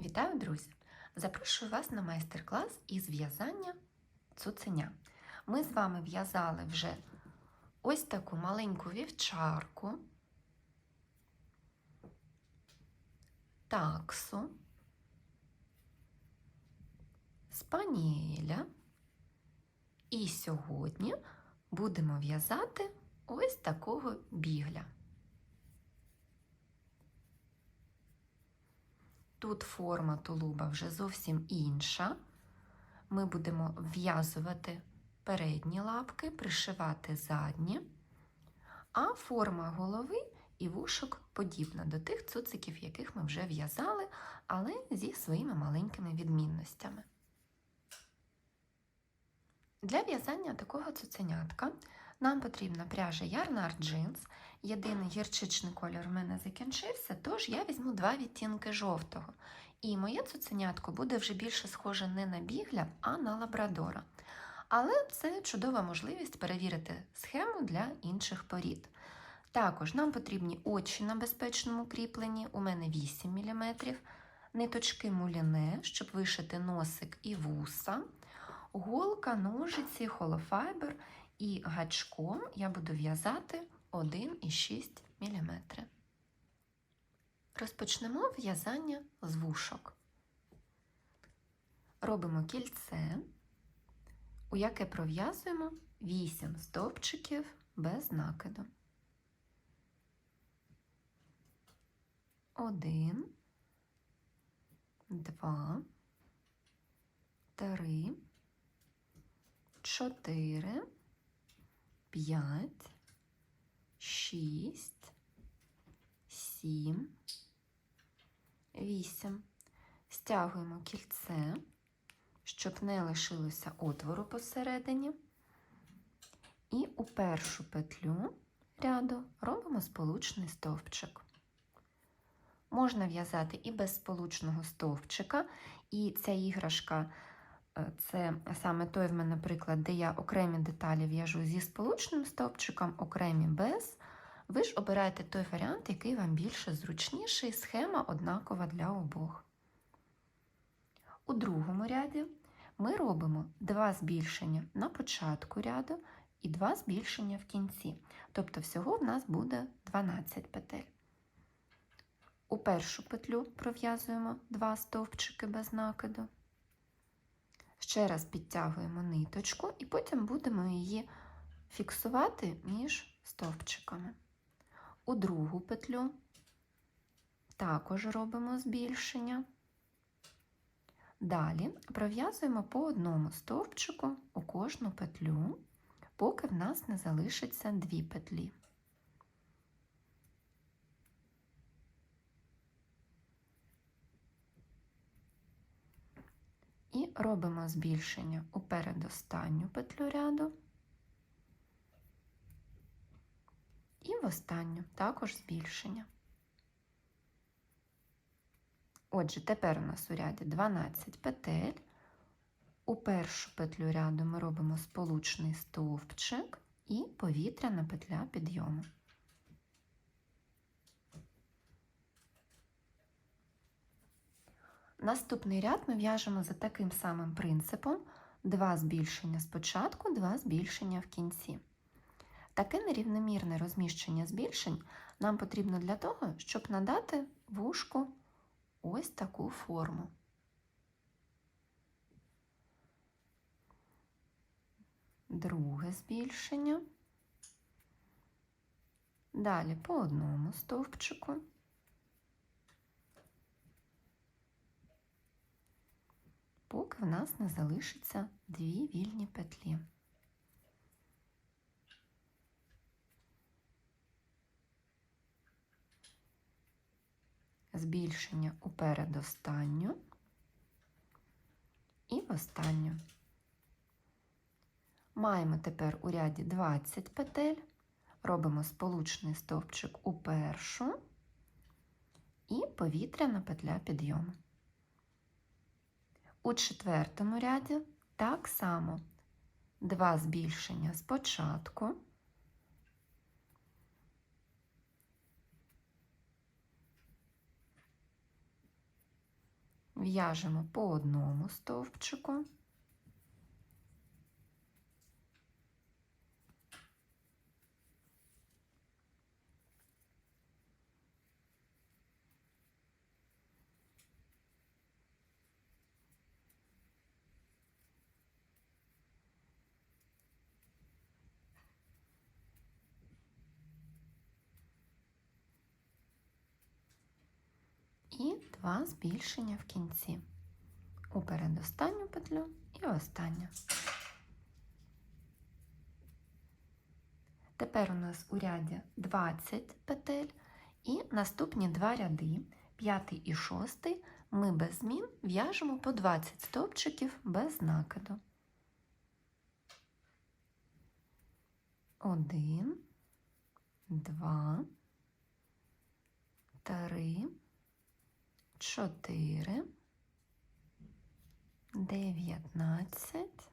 Вітаю, друзі! Запрошую вас на майстер-клас із в'язання цуценя. Ми з вами в'язали вже ось таку маленьку вівчарку, таксу, спаніеля. І сьогодні будемо в'язати ось такого бігля. Тут форма тулуба вже зовсім інша. Ми будемо в'язувати передні лапки, пришивати задні, а форма голови і вушок подібна до тих цуциків, яких ми вже в'язали, але зі своїми маленькими відмінностями. Для в'язання такого цуценятка нам потрібна пряжа Ярнар Джинс. Єдиний гірчичний кольор в мене закінчився, тож я візьму два відтінки жовтого. І моє цуценятко буде вже більше схоже не на бігля, а на лабрадора. Але це чудова можливість перевірити схему для інших порід. Також нам потрібні очі на безпечному кріпленні, у мене 8 мм, ниточки муліне, щоб вишити носик і вуса, голка, ножиці, холофайбер і гачком я буду в'язати 1,6 мм. Розпочнемо в'язання з вушок. Робимо кільце, у яке пров'язуємо 8 стовпчиків без накиду. Один, два, три, чотири, п'ять, шість, сім, вісім. Стягуємо кільце, щоб не лишилося отвору посередині. І у першу петлю ряду робимо сполучний стовпчик. Можна в'язати і без сполучного стовпчика, і ця іграшка це саме той в мене приклад, де я окремі деталі в'яжу зі сполучним стовпчиком, окремі без. Ви ж обираєте той варіант, який вам більше зручніший, схема однакова для обох. У другому ряді ми робимо два збільшення на початку ряду і два збільшення в кінці. Тобто, всього в нас буде 12 петель. У першу петлю пров'язуємо два стовпчики без накиду. Ще раз підтягуємо ниточку і потім будемо її фіксувати між стовпчиками. У другу петлю також робимо збільшення. Далі пров'язуємо по одному стовпчику у кожну петлю, поки в нас не залишиться дві петлі. І робимо збільшення у передостанню петлю ряду і в останню також збільшення. Отже, тепер у нас у ряді 12 петель. У першу петлю ряду ми робимо сполучний стовпчик і повітряна петля підйому. Наступний ряд ми в'яжемо за таким самим принципом: два збільшення спочатку, два збільшення в кінці. Таке нерівномірне розміщення збільшень нам потрібно для того, щоб надати вушку ось таку форму. Друге збільшення. Далі по одному стовпчику. Поки в нас не залишиться дві вільні петлі. Збільшення у передостанню і в останню. Маємо тепер у ряді 20 петель, робимо сполучний стовпчик у першу і повітряна петля підйому. У четвертому ряді так само два збільшення спочатку, в'яжемо по одному стовпчику. і два збільшення в кінці. У передостанню петлю і останню. Тепер у нас у ряді 20 петель і наступні два ряди, п'ятий і шостий, ми без змін в'яжемо по 20 стовпчиків без накиду. Один, два, три, чотири, дев'ятнадцять,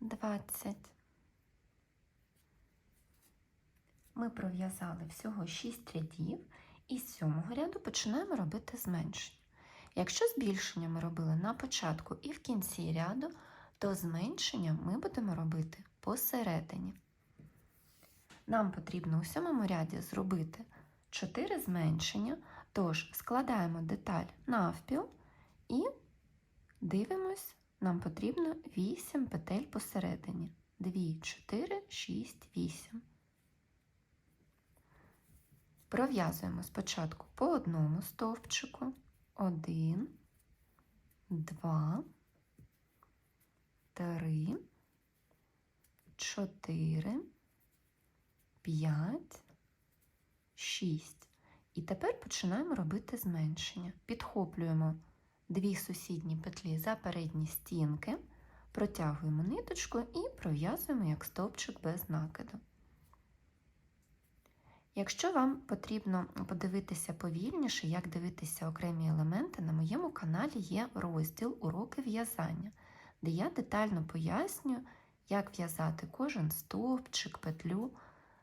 двадцять. Ми пров'язали всього 6 рядів, і з сьомого ряду починаємо робити зменшення. Якщо збільшення ми робили на початку і в кінці ряду, то зменшення ми будемо робити посередині. Нам потрібно у сьомому ряді зробити 4 зменшення, тож складаємо деталь навпіл і дивимось, нам потрібно 8 петель посередині. 2, 4, 6, 8. Пров'язуємо спочатку по одному стовпчику. Один, два, три, чотири, п'ять, шість. І тепер починаємо робити зменшення. Підхоплюємо дві сусідні петлі за передні стінки, протягуємо ниточку і пров'язуємо як стовпчик без накиду. Якщо вам потрібно подивитися повільніше, як дивитися окремі елементи, на моєму каналі є розділ Уроки в'язання, де я детально пояснюю, як в'язати кожен стовпчик, петлю.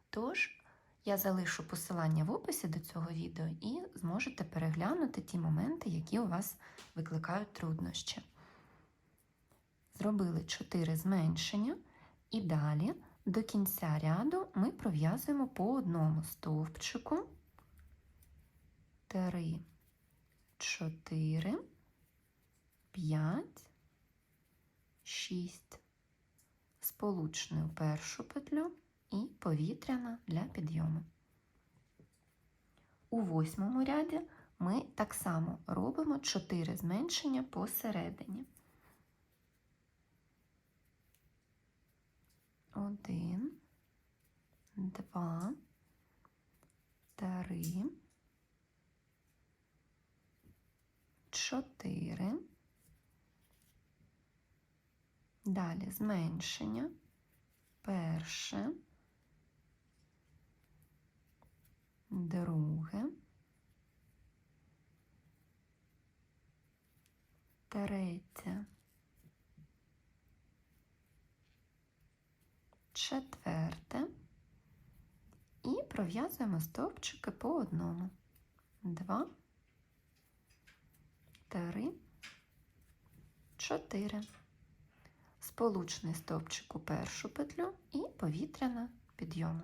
Тож, я залишу посилання в описі до цього відео і зможете переглянути ті моменти, які у вас викликають труднощі. Зробили 4 зменшення і далі. До кінця ряду ми пров'язуємо по одному стовпчику 3, 4, 5, 6, сполучну першу петлю і повітряна для підйому. У восьмому ряді ми так само робимо 4 зменшення посередині. Один, два, три, чотири. Далі зменшення. Перше, друге, третє. четверте і пров'язуємо стовпчики по одному. Два, три, чотири. Сполучний стовпчик у першу петлю і повітряна підйому.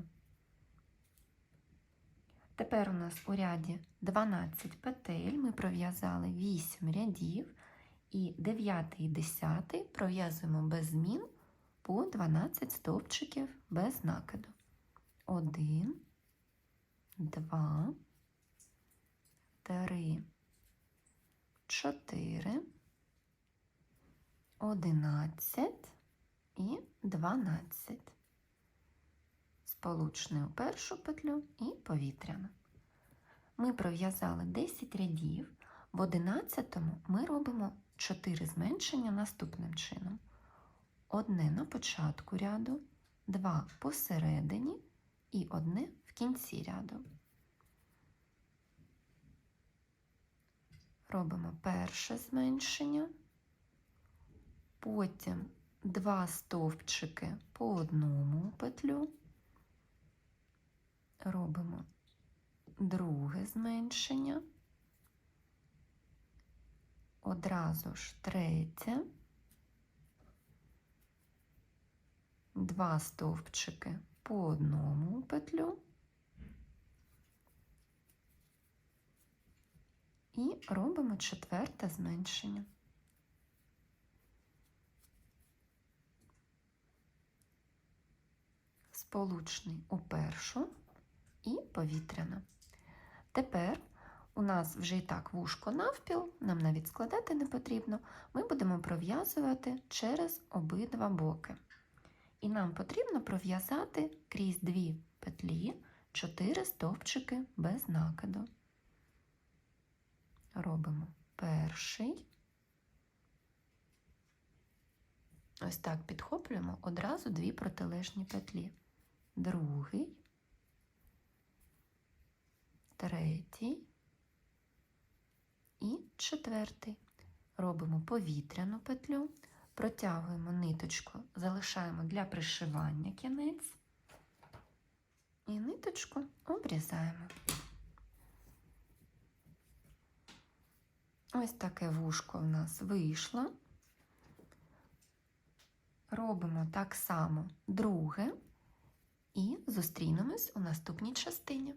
Тепер у нас у ряді 12 петель ми пров'язали 8 рядів, і 9 і 10 пров'язуємо без змін по 12 стовпчиків без накиду. 1, 2, 3, 4, 11 і 12 сполучне першу петлю і повітряну. Ми пров'язали 10 рядів, в 11 ми робимо 4 зменшення наступним чином. Одне на початку ряду, два посередині і одне в кінці ряду. Робимо перше зменшення, потім два стовпчики по одному петлю робимо друге зменшення, одразу ж третє, два стовпчики по одному петлю. І робимо четверте зменшення. Сполучний у першу і повітряна. Тепер у нас вже і так вушко навпіл, нам навіть складати не потрібно. Ми будемо пров'язувати через обидва боки. І нам потрібно пров'язати крізь дві петлі 4 стовпчики без накиду. Робимо перший. Ось так підхоплюємо одразу дві протилежні петлі. Другий, третій і четвертий. Робимо повітряну петлю, протягуємо ниточку, залишаємо для пришивання кінець і ниточку обрізаємо. Ось таке вушко в нас вийшло. Робимо так само друге і зустрінемось у наступній частині.